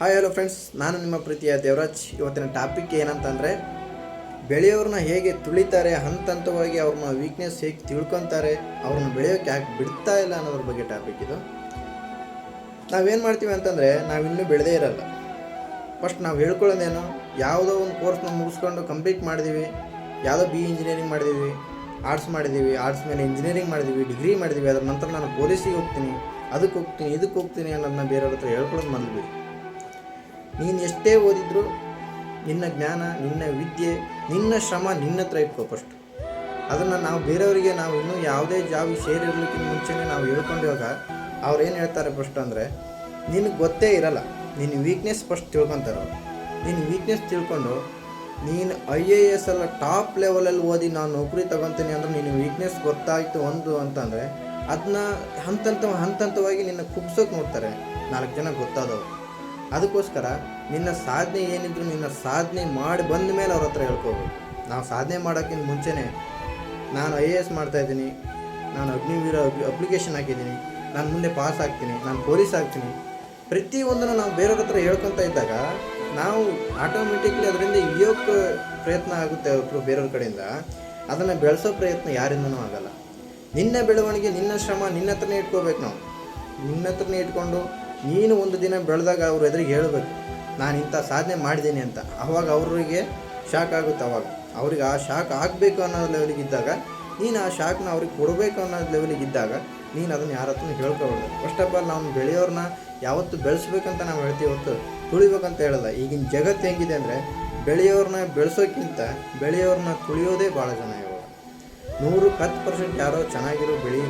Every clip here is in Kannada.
ಹಾಯ್ ಹಲೋ ಫ್ರೆಂಡ್ಸ್ ನಾನು ನಿಮ್ಮ ಪ್ರೀತಿಯ ದೇವರಾಜ್. ಇವತ್ತಿನ ಟಾಪಿಕ್ ಏನಂತಂದರೆ ಬೆಳೆಯೋರನ್ನ ಹೇಗೆ ತುಳಿತಾರೆ ಹಂತ ಹಂತವಾಗಿ ಅವ್ರನ್ನ ವೀಕ್ನೆಸ್ ಹೇಗೆ ತಿಳ್ಕೊತಾರೆ, ಅವ್ರನ್ನ ಬೆಳೆಯೋಕ್ಕೆ ಯಾಕೆ ಬಿಡ್ತಾ ಇಲ್ಲ ಅನ್ನೋದ್ರ ಬಗ್ಗೆ ಟಾಪಿಕ್ ಇದು. ನಾವೇನು ಮಾಡ್ತೀವಿ ಅಂತಂದರೆ, ನಾವಿನ್ನೂ ಬೆಳೆದೇ ಇರಲ್ಲ. ಫಸ್ಟ್ ನಾವು ಹೇಳ್ಕೊಳ್ಳೋದೇನು, ಯಾವುದೋ ಒಂದು ಕೋರ್ಸ್ನ ಮುಗಿಸ್ಕೊಂಡು ಕಂಪ್ಲೀಟ್ ಮಾಡಿದ್ದೀವಿ ಯಾವುದೋ ಬಿ ಇಂಜಿನಿಯರಿಂಗ್ ಮಾಡಿದ್ದೀವಿ ಆರ್ಟ್ಸ್ ಮಾಡಿದ್ದೀವಿ ಆರ್ಟ್ಸ್ ಮೇಲೆ ಇಂಜಿನಿಯರಿಂಗ್ ಮಾಡಿದ್ದೀವಿ ಡಿಗ್ರಿ ಮಾಡಿದ್ದೀವಿ ಅದರ ನಂತರ ನಾನು ಪೊಲೀಸಿಗೆ ಹೋಗ್ತೀನಿ. ಅದಕ್ಕೆ ಹೋಗ್ತೀನಿ, ಇದಕ್ಕೆ ಹೋಗ್ತೀನಿ ಅನ್ನೋದನ್ನ ಬೇರೆಯವ್ರ ಹತ್ರ ಹೇಳ್ಕೊಳ್ಳೋದು ಬಿಡಿ. ನೀನು ಎಷ್ಟೇ ಓದಿದ್ರು ನಿನ್ನ ಜ್ಞಾನ, ನಿನ್ನ ವಿದ್ಯೆ, ನಿನ್ನ ಶ್ರಮ ನಿನ್ನ ಹತ್ರ ಇಟ್ಕೋ ಫಸ್ಟ್ ಅದನ್ನು ನಾವು ಬೇರೆಯವರಿಗೆ ನಾವು ಇನ್ನೂ ಯಾವುದೇ ಜಾಬಿಗೆ ಸೇರಿರ್ಲಿಕ್ಕಿಂತ ಮುಂಚೆನೇ ನಾವು ಹೇಳ್ಕೊಂಡಿವಾಗ ಅವ್ರು ಏನು ಹೇಳ್ತಾರೆ ಫಸ್ಟ್ ಅಂದರೆ, ನಿನಗೆ ಗೊತ್ತೇ ಇರಲ್ಲ ನಿನ್ನ ವೀಕ್ನೆಸ್ ಫಸ್ಟ್ ತಿಳ್ಕೊತಾರೆ ಅವರು. ನಿನ್ನ ವೀಕ್ನೆಸ್ ತಿಳ್ಕೊಂಡು, ನೀನು ಐ ಎ ಎಸ್ ಎಲ್ಲ ಟಾಪ್ ಲೆವೆಲಲ್ಲಿ ಓದಿ ನಾನು ನೌಕರಿ ತಗೊತೀನಿ ಅಂದ್ರೆ ನಿನ್ನ ವೀಕ್ನೆಸ್ ಗೊತ್ತಾಯಿತು ಒಂದು ಅಂತಂದರೆ ಅದನ್ನ ಹಂತ ಹಂತ ಹಂತವಾಗಿ ನಿನ್ನ ಕುಗ್ಸೋಕೆ ನೋಡ್ತಾರೆ. ನಾಲ್ಕು ಜನ ಗೊತ್ತಾದವರು. ಅದಕ್ಕೋಸ್ಕರ ನಿನ್ನ ಸಾಧನೆ ಏನಿದ್ರು ನಿನ್ನ ಸಾಧನೆ ಮಾಡಿ ಬಂದ ಮೇಲೆ ಅವ್ರ ಹತ್ರ ಹೇಳ್ಕೋಬೇಕು. ನಾವು ಸಾಧನೆ ಮಾಡೋಕ್ಕಿಂತ ಮುಂಚೆನೇ ನಾನು ಐ ಎ ಎಸ್ ಮಾಡ್ತಾಯಿದ್ದೀನಿ ನಾನು ಅಗ್ನಿವೀರ ಅಪ್ಲಿಕೇಶನ್ ಹಾಕಿದ್ದೀನಿ. ನಾನು ಮುಂದೆ ಪಾಸ್ ಆಗ್ತೀನಿ. ನಾನು ಪೊಲೀಸ್ ಆಗ್ತೀನಿ. ಪ್ರತಿಯೊಂದನ್ನು ನಾವು ಬೇರೆಯವ್ರ ಹತ್ರ ಹೇಳ್ಕೊತಾ ಇದ್ದಾಗ ನಾವು ಆಟೋಮೆಟಿಕ್ಲಿ ಅದರಿಂದ ಇಳಿಯೋಕ್ಕೆ ಪ್ರಯತ್ನ ಆಗುತ್ತೆ ಒಬ್ಬರು ಬೇರೆಯವ್ರ ಕಡೆಯಿಂದ. ಅದನ್ನು ಬೆಳೆಸೋ ಪ್ರಯತ್ನ ಯಾರಿಂದನೂ ಆಗಲ್ಲ. ನಿನ್ನ ಬೆಳವಣಿಗೆ, ನಿನ್ನ ಶ್ರಮ ನಿನ್ನ ಹತ್ರನೇ ಇಟ್ಕೋಬೇಕು ನಾವು. ನಿನ್ನ ಹತ್ರನೇ ಇಟ್ಕೊಂಡು ನೀನು ಒಂದು ದಿನ ಬೆಳೆದಾಗ ಅವ್ರ ಎದುರಿಗೆ ಹೇಳಬೇಕು, ನಾನು ಇಂಥ ಸಾಧನೆ ಮಾಡಿದ್ದೀನಿ ಅಂತ. ಅವಾಗ ಅವರಿಗೆ ಶಾಕ್ ಆಗುತ್ತೆ ಅವಾಗ. ಅವ್ರಿಗೆ ಆ ಶಾಕ್ ಆಗಬೇಕು ಅನ್ನೋ ಲೆವೆಲಿಗೆ ಇದ್ದಾಗ, ನೀನು ಆ ಶಾಕ್ನ ಅವ್ರಿಗೆ ಕೊಡಬೇಕು ಅನ್ನೋ ಲೆವೆಲಿಗೆ ಇದ್ದಾಗ, ನೀನು ಅದನ್ನು ಯಾರ ಹತ್ರನೂ ಹೇಳ್ಕೊಬಾರ್ದು ಫಸ್ಟ್ ಆಫ್ ಆಲ್ ನಾವು ಬೆಳೆಯೋರನ್ನ ಯಾವತ್ತು ಬೆಳೆಸ್ಬೇಕಂತ ನಾವು ಹೇಳ್ತೀವಿ ಹೊತ್ತು ತುಳಿಬೇಕಂತ ಹೇಳಲ್ಲ. ಈಗಿನ ಜಗತ್ತು ಹೆಂಗಿದೆ ಅಂದರೆ ಬೆಳೆಯೋರನ್ನ ಬೆಳೆಸೋಕ್ಕಿಂತ ಬೆಳೆಯೋರನ್ನ ತುಳಿಯೋದೇ ಭಾಳ ಜನ ಇವಾಗ. ನೂರಕ್ಕೆ ಹತ್ತು ಪರ್ಸೆಂಟ್ ಯಾರೋ ಚೆನ್ನಾಗಿರೋ ಬೆಳೆಯೋ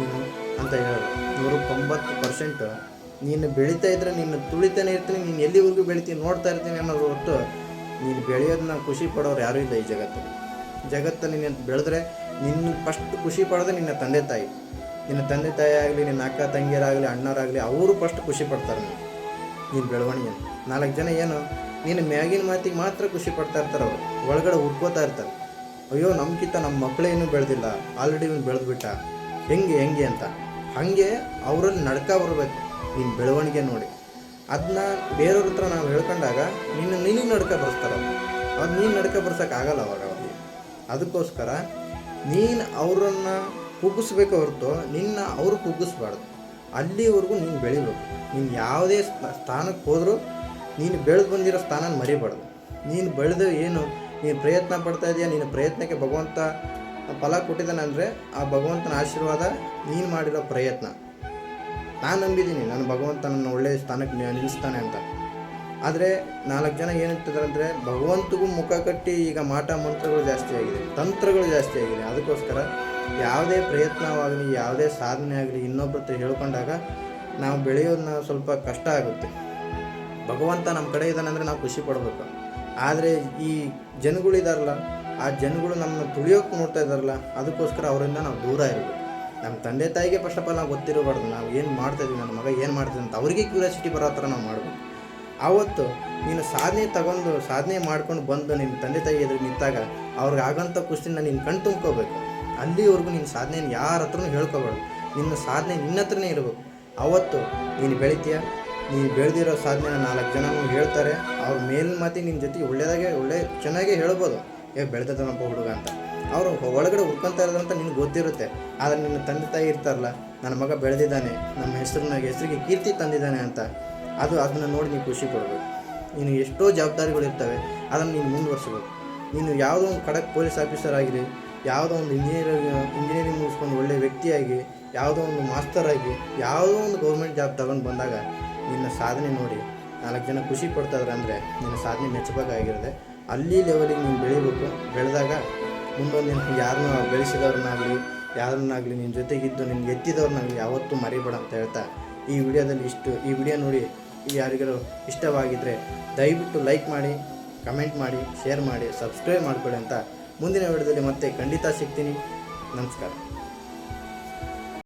ಅಂತ ಹೇಳೋದು ನೂರಕ್ಕೆ ತೊಂಬತ್ತು ಪರ್ಸೆಂಟ್ ನೀನು ಬೆಳೀತಾ ಇದ್ರೆ ನೀನು ತುಳಿತಾನೆ ಇರ್ತೀನಿ, ನೀನು ಎಲ್ಲಿವರೆಗೂ ಬೆಳಿತೀನಿ ನೋಡ್ತಾ ಇರ್ತೀನಿ ಅನ್ನೋದು ಹೊರತು ನೀನು ಬೆಳೆಯೋದನ್ನ ಖುಷಿ ಪಡೋರು ಯಾರೂ ಇಲ್ಲ ಈ ಜಗತ್ತಲ್ಲಿ ಜಗತ್ತಲ್ಲಿ ನೀನು ಬೆಳೆದ್ರೆ ನಿನ್ನ ಫಸ್ಟ್ ಖುಷಿ ಪಡೋದೇ ನಿನ್ನ ತಂದೆ ತಾಯಿ. ನಿನ್ನ ತಂದೆ ತಾಯಿ ಆಗಲಿ, ನಿನ್ನ ಅಕ್ಕ ತಂಗಿಯರಾಗಲಿ, ಅಣ್ಣರಾಗಲಿ, ಅವರು ಫಸ್ಟ್ ಖುಷಿ ಪಡ್ತಾರೆ ನೀನು. ನೀನು ಬೆಳವಣಿಗೆ ನಾಲ್ಕು ಜನ ಏನು, ನೀನು ಮ್ಯಾಗಿನ ಮಾತಿಗೆ ಮಾತ್ರ ಖುಷಿ ಪಡ್ತಾ ಇರ್ತಾರೆ ಅವರು. ಒಳಗಡೆ ಹುಡ್ಕೋತಾ ಇರ್ತಾರೆ. ಅಯ್ಯೋ ನಮ್ಗಿಂತ ನಮ್ಮ ಮಕ್ಕಳೇನು ಬೆಳೆದಿಲ್ಲ. ಆಲ್ರೆಡಿ ಇವ್ನು ಬೆಳೆದ್ಬಿಟ್ಟ. ಹೆಂಗೆ ಹೆಂಗೆ ಅಂತ. ಹಾಗೆ ಅವರಲ್ಲಿ ನಡ್ಕ ಬರಬೇಕು. ನಿನ್ನ ಬೆಳವಣಿಗೆ ನೋಡಿ. ಅದನ್ನ ಬೇರೆಯವ್ರ ಹತ್ರ ನಾವು ಹೇಳ್ಕೊಂಡಾಗ ನಿನ್ನ ನಿನಗೆ ನಡ್ಕ ಬರ್ಸ್ತಾರ ಅವ್ರು. ನೀನು ನಡ್ಕ ಬರ್ಸೋಕ್ಕಾಗಲ್ಲ ಅವಾಗ ಅವ್ರಿಗೆ. ಅದಕ್ಕೋಸ್ಕರ ನೀನು ಅವರನ್ನು ಕುಗ್ಗಿಸ್ಬೇಕು ಹೊರತು ನಿನ್ನ ಅವರು ಕುಗ್ಗಿಸ್ಬಾರ್ದು ಅಲ್ಲಿವರೆಗೂ ನೀನು ಬೆಳಿಬೇಕು. ನೀನು ಯಾವುದೇ ಸ್ಥ- ಸ್ಥಾನಕ್ಕೆ ಹೋದರೂ ನೀನು ಬೆಳೆದು ಬಂದಿರೋ ಸ್ಥಾನ ಮರಿಬಾರ್ದು. ನೀನು ಬೆಳೆದು ಏನು ನೀನು ಪ್ರಯತ್ನ ಪಡ್ತಾ ಇದೆಯಾ ನಿನ್ನ ಪ್ರಯತ್ನಕ್ಕೆ ಭಗವಂತ ಫಲ ಕೊಟ್ಟಿದ್ದಾನೆ ಅಂದರೆ ಆ ಭಗವಂತನ ಆಶೀರ್ವಾದ ನೀನು ಮಾಡಿರೋ ಪ್ರಯತ್ನ. ನಾನು ನಂಬಿದ್ದೀನಿ. ನನ್ನ ಭಗವಂತ ನನ್ನ ಒಳ್ಳೆಯ ಸ್ಥಾನಕ್ಕೆ ನಿಲ್ಲಿಸ್ತಾನೆ ಅಂತ. ಆದರೆ ನಾಲ್ಕು ಜನ ಏನಿರ್ತಿದ್ದಾರೆ ಭಗವಂತಗೂ ಮುಖ ಕಟ್ಟಿ ಈಗ ಮಾಟ ಮಂತ್ರಗಳು ಜಾಸ್ತಿ ಆಗಿದೆ. ತಂತ್ರಗಳು ಜಾಸ್ತಿ ಆಗಿದೆ. ಅದಕ್ಕೋಸ್ಕರ ಯಾವುದೇ ಪ್ರಯತ್ನವಾಗಲಿ, ಯಾವುದೇ ಸಾಧನೆ ಆಗಲಿ ಇನ್ನೊಬ್ಬರ ಹತ್ರ ಹೇಳ್ಕೊಂಡಾಗ ನಾವು ಬೆಳೆಯೋದನ್ನ ಸ್ವಲ್ಪ ಕಷ್ಟ ಆಗುತ್ತೆ. ಭಗವಂತ ನಮ್ಮ ಕಡೆ ಇದ್ದಾನೆ ಅಂದರೆ ನಾವು ಖುಷಿ ಪಡಬೇಕು. ಆದರೆ ಈ ಜನಗಳಿದಾರಲ್ಲ ಆ ಜನಗಳು ನಮ್ಮನ್ನು ತುಳಿಯೋಕೆ ನೋಡ್ತಾ ಇದ್ದಾರಲ್ಲ ಅದಕ್ಕೋಸ್ಕರ ಅವರಿಂದ ನಾವು ದೂರ ಇರಬೇಕು. ನಮ್ಮ ತಂದೆ ತಾಯಿಗೆ ಫಸ್ಟ್ ಆಫ್ ಆಲ್ ನಾವು ಗೊತ್ತಿರಬಾರ್ದು, ನಾವು ಏನು ಮಾಡ್ತಾ ಇದೀವಿ ನನ್ನ ಮಗ ಏನು ಮಾಡ್ತೀವಿ ಅಂತ. ಅವರಿಗೆ ಕ್ಯೂರಿಯಾಸಿಟಿ ಬರೋ ಹತ್ರ ನಾವು ಮಾಡಬೇಕು. ಆವತ್ತು ನೀನು ಸಾಧನೆ ತಗೊಂಡು, ಸಾಧನೆ ಮಾಡ್ಕೊಂಡು ಬಂದು ನಿನ್ನ ತಂದೆ ತಾಯಿ ಎದುರು ನಿಂತಾಗ ಅವ್ರಿಗೆ ಆಗೋಂಥ ಖುಷಿನ ನೀನು ಕಣ್ ತುಂಬ್ಕೋಬೇಕು. ಅಲ್ಲಿವರೆಗೂ ನಿನ್ನ ಸಾಧನೆ ಯಾರ ಹತ್ರನೂ ಹೇಳ್ಕೋಬಾರ್ದು. ನಿನ್ನ ಸಾಧನೆ ನಿನ್ನ ಹತ್ರನೇ ಇರಬೇಕು. ಆವತ್ತು ನೀನು ಬೆಳಿತೀಯ? ನೀನು ಬೆಳೆದಿರೋ ಸಾಧನೆನ ನಾಲ್ಕು ಜನ ಹೇಳ್ತಾರೆ. ಅವ್ರ ಮೇಲಿನ ಮಾತಿ ನಿನ್ನ ಜೊತೆಗೆ ಒಳ್ಳೆಯದಾಗೆ ಒಳ್ಳೆ ಚೆನ್ನಾಗೇ ಹೇಳ್ಬೋದು. ಏ ಬೆಳೆದನಪ್ಪ ಹುಡುಗ ಅಂತ. ಅವರು ಒಳಗಡೆ ಹುಡ್ಕೊಂತ ಇರೋದಂತ ನಿನ್ಗೆ ಗೊತ್ತಿರುತ್ತೆ. ಆದರೆ ನಿನ್ನ ತಂದೆ ತಾಯಿ ಇರ್ತಾರಲ್ಲ, ನನ್ನ ಮಗ ಬೆಳೆದಿದ್ದಾನೆ, ನಮ್ಮ ಹೆಸರನ್ನ, ಹೆಸರಿಗೆ ಕೀರ್ತಿ ತಂದಿದ್ದಾನೆ ಅಂತ. ಅದು ಅದನ್ನು ನೋಡಿ ನೀವು ಖುಷಿ ಪಡಬೇಕು. ನೀನು ಎಷ್ಟೋ ಜವಾಬ್ದಾರಿಗಳು ಇರ್ತವೆ, ಅದನ್ನು ನೀನು ಮುಂದುವರ್ಸ್ಬೇಕು. ನೀನು ಯಾವುದೋ ಒಂದು ಖಡಕ್ ಪೊಲೀಸ್ ಆಫೀಸರ್ ಆಗಿರಿ, ಯಾವುದೋ ಒಂದು ಇಂಜಿನಿಯರ್ ಇಂಜಿನಿಯರಿಂಗ್ ಮುಗಿಸ್ಕೊಂಡು ಒಳ್ಳೆ ವ್ಯಕ್ತಿಯಾಗಿ, ಯಾವುದೋ ಒಂದು ಮಾಸ್ತರ್ ಆಗಿ, ಯಾವುದೋ ಒಂದು ಗೌರ್ಮೆಂಟ್ ಜಾಬ್ ತಗೊಂಡು ಬಂದಾಗ ನಿನ್ನ ಸಾಧನೆ ನೋಡಿ, ನಾಲ್ಕು ಜನ ಖುಷಿ ಪಡ್ತಾಯಿದ್ರೆ ಅಂದರೆ ನಿನ್ನ ಸಾಧನೆ ಮೆಚ್ಚಬೇಕಾಗಿರುತ್ತೆ. ಅಲ್ಲಿ ಲೆವೆಲಿಗೆ ನೀನು ಬೆಳಿಬೇಕು. ಬೆಳೆದಾಗ ಮುಂದೊಂದು ದಿನ ಯಾರನ್ನೂ ಬೆಳೆಸಿದವ್ರನ್ನಾಗಲಿ, ಯಾರನ್ನಾಗಲಿ ನಿನ್ನ ಜೊತೆಗಿದ್ದು ನಿನ್ನ ಎತ್ತಿದವ್ರನ್ನಾಗಲಿ ಯಾವತ್ತೂ ಮರಿಬೇಡ ಅಂತ ಹೇಳ್ತಾ ಈ ವಿಡಿಯೋದಲ್ಲಿ ಇಷ್ಟು. ಈ ವಿಡಿಯೋ ನೋಡಿ ಯಾರಿಗಾರು ಇಷ್ಟವಾಗಿದ್ದರೆ ದಯವಿಟ್ಟು ಲೈಕ್ ಮಾಡಿ, ಕಮೆಂಟ್ ಮಾಡಿ, ಶೇರ್ ಮಾಡಿ, ಸಬ್ಸ್ಕ್ರೈಬ್ ಮಾಡಿಕೊಳ್ಳಿ ಅಂತ ಮುಂದಿನ ವಿಡಿಯೋದಲ್ಲಿ ಮತ್ತೆ ಖಂಡಿತ ಸಿಗ್ತೀನಿ. ನಮಸ್ಕಾರ.